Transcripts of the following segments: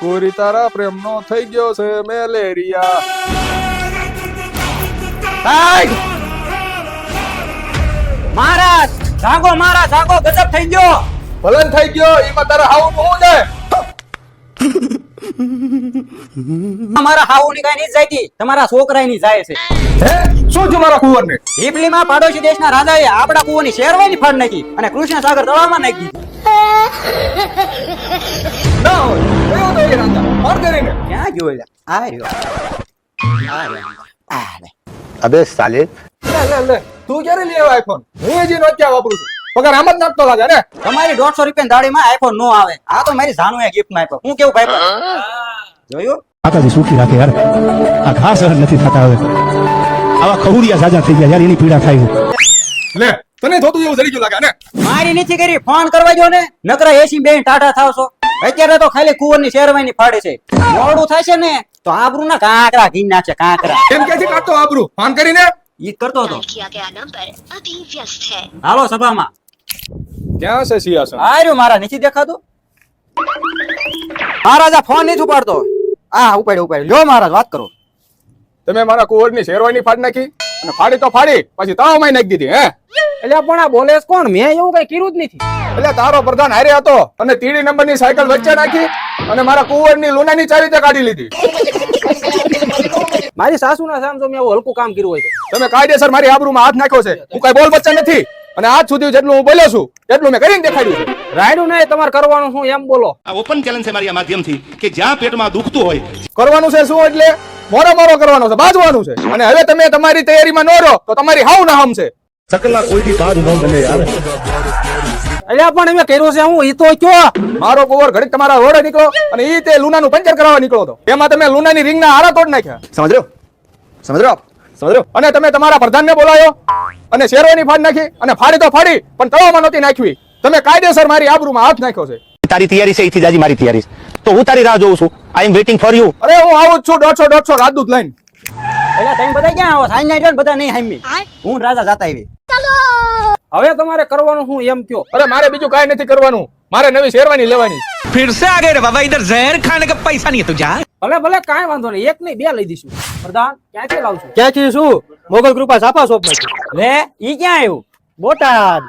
કોરી તારા પ્રેમનો થઈ ગયો છે મેલેરિયા! મહારાજ જાગો મારા જાગો ગજબ થઈ ગયો. ભલન થઈ ગયો એમાં તારા હાવ હું જાય અમારા હાઉની કઈ નહીં જાયતી તમારા છોકરાની જાય છે. હે? શું છે મારા કુંવરને? પીપલીમાં પાડોશી દેશના રાજાએ આપણા કુવાની શેરવાની ફાડ નાખી અને કૃષ્ણ સાગર તળાવમાં નાખી ના હોય કયો તો એ ક્યાં વાપરું છું. પગાર આમ જ નાખતો તમારી દોઢસો રૂપિયા દાડીમાં આઈફોન નો આવે. આ તો મારી જાનુએ ગિફ્ટમાં હું કેવું ભાઈ? જોયું? માતાજી સુખી રાખે યાર. આ નથી થતા હવે. આવા ખહુરિયા સાજા થઈ ગયા યાર એની પીડા થાય લે તને થતું એવું જડી ગયું લાગે ને? મારી નથી કરી ફોન કરવા જો ને. નકરા એસી બેન ટાટા થાવ છો અત્યારે તો ખાલી કુંવરની શેરવાની ફાડે છે. મોડું થશે ને તો આબરૂ ના કાંકરા ઘી નાખે કાંકરા. કેમ કે કાઢતો આબરૂ? ફોન કરીને? ઈ કરતો હતો. હાલો સભામાં. ક્યાં છે સિયાસન આર્યો મારા નથી દેખાતો? મહારાજા ફોન નથી ઉપાડતો. આ ઉપાડ્યો ઉપાડ્યો. લ્યો મહારાજ વાત કરો. તમે મારા કુવર કુંવરની શેરવાની ફાડ નાખી? અને ફાડી તો ફાડી પછી તાવમાં નાખી દીધી હે? એટલે પણ આ બોલેસ કોણ? મેં એવું કઈ કર્યું જ નથી. એટલે તારો પ્રધાન હારે હતો. અને તીડી નંબરની સાયકલ વચ્ચે નાખી અને મારા કુંવરની લુનાની ચાવી તે કાઢી લીધી. મારી સાસુના સામ જો મેં હલકું કામ કર્યું હોય તો. તમે કાયદેસર મારી આબરૂમાં હાથ નાખ્યો છે. હું કઈ બોલ બચ્ચા નથી. અને આજ સુધી જેટલું હું બોલ્યો છું એટલું મેં કરીને દેખાડ્યું છે. રાયડું નહીં તમારે કરવાનું શું? એમ બોલો. આ ઓપન ચેલેન્જ છે મારી આ માધ્યમથી કે જ્યાં પેટમાં દુખતું હોય. કરવાનું છે શું એટલે? મોરો મોરો કરવાનો છે બાજવાનું છે. અને હવે તમે તમારી તૈયારીમાં ન રહો તો તમારી હાવ ના હમ છે. સકલા કોઈથી તાજ ન બને યાર એટલે પણ મેં કર્યો છે હું ઈ તો કયો? મારો કુંવર ઘડીક તમારા રોડે નીકળો અને ઈ તે લુનાનું પંચર કરાવવા નીકળો તો. એમાં તમે લુનાની રિંગના હારા તોડ નાખ્યા. સમજ રહ્યો સમજ રહ્યો સમજ રહ્યો અને તમે તમારા પ્રધાનને બોલાયો અને શેરવાની ફાડ નાખી અને ફાડી તો ફાડી પણ તળાવમાં નહોતી નાખવી. તમે કાયદેસર મારી આબરૂમાં હાથ નાખ્યો છે. તારી તૈયારી છે એથી જાજી મારી તૈયારી છે. તો હું તારી રાહ જોઉં છું. I am waiting for you અરે હું આવું છું. દોઢસો દોઢસો રાજદૂત લઈને. એટલે તમે બધા ક્યાં આવો? સાઈ નાઈટ બધા નહીં હામી હું રાજા જાતા આવી હવે તમારે કરવાનું હું એમ કયો. અરે મારે બીજું કાઈ નથી કરવાનું. મારે નવી શેરવાની લેવાની. ફિર સે આગે રે બાબા ઇધર જહેર ખાને કે પૈસા નહીં તુજા ભલે ભલે કાઈ વાંધો નહીં. એક નહીં બે લઈ દઈશું. પ્રધાન ક્યાંથી લાવશું? ક્યાંથી શું? મોગલ કૃપા સાપા સોપ લે ઈ ક્યાં આવ્યું? બોટાદ.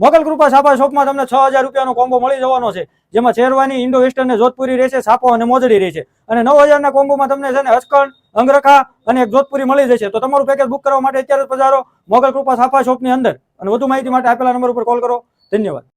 મોગલ કૃપા છાપા શોપમાં તમને છ હજાર રૂપિયાનો કોમ્બો મળી જવાનો છે, જેમાં શેરવાની, ઇન્ડો વેસ્ટર્ન ને જોધપુરી રહેશે, છાપો અને મોજડી રહેશે. અને નવ હજારના કોમ્બોમાં તમને છે ને હચકણ, અંગરખા અને એક જોધપુરી મળી જશે. તો તમારું પેકેજ બુક કરવા માટે અત્યારે પધારો મોગલ કૃપા છાપા શોપની અંદર. અને વધુ માહિતી માટે આપેલા નંબર ઉપર કોલ કરો. ધન્યવાદ.